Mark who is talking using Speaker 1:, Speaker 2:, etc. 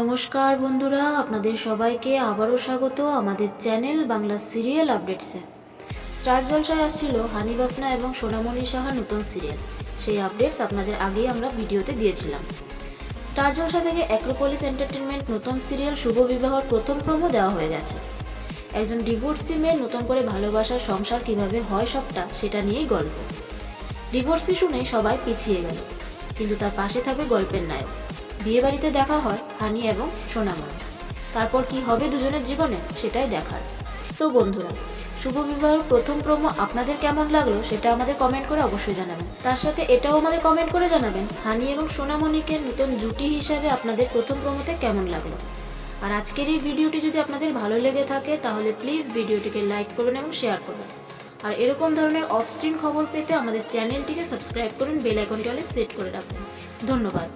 Speaker 1: নমস্কার বন্ধুরা, আপনাদের সবাইকে আবারও স্বাগত আমাদের চ্যানেল বাংলা সিরিয়াল আপডেটসে। স্টার জলসায় আসছিল হানি বাপনা এবং সোনামণি সাহা নতুন সিরিয়াল। সেই আপডেটস আপনাদের আগেই আমরা ভিডিওতে দিয়েছিলাম। স্টার জলসা থেকে অ্যাক্রোপলিস এন্টারটেনমেন্ট নতুন সিরিয়াল শুভ বিবাহর প্রথম প্রমো দেওয়া হয়ে গেছে। একজন ডিভোর্সি মেয়ে নতুন করে ভালোবাসার সংসার কীভাবে হয় সবটা সেটা নিয়েই গল্প। ডিভোর্সি শুনে সবাই পিছিয়ে গেল, কিন্তু তার পাশে থাকবে গল্পের নায়ক। বিয়ে বাড়িতে দেখা হয় হানি এবং সোনামণি তারপর কি হবে দুজনের জীবনে? সেটাই দেখার। তো বন্ধুরা, শুভ বিবাহের প্রথম প্রোমো আপনাদের কেমন লাগল সেটা আমাদের কমেন্ট করে অবশ্যই জানাবেন। তার সাথে এটাও আমাদের কমেন্ট করে জানাবেন, হানি এবং সোনামণিকে নতুন জুটি হিসাবে আপনাদের প্রথম প্রোমোতে কেমন লাগল? আর আজকের এই ভিডিওটি যদি আপনাদের ভালো লেগে থাকে, তাহলে প্লিজ ভিডিওটিকে লাইক করবেন এবং শেয়ার করবেন। আর এরকম ধরনের অফ স্ক্রিন খবর পেতে আমাদের চ্যানেলটিকে সাবস্ক্রাইব করুন বেল আইকনটি অলে সেট করে রাখবেন ধন্যবাদ।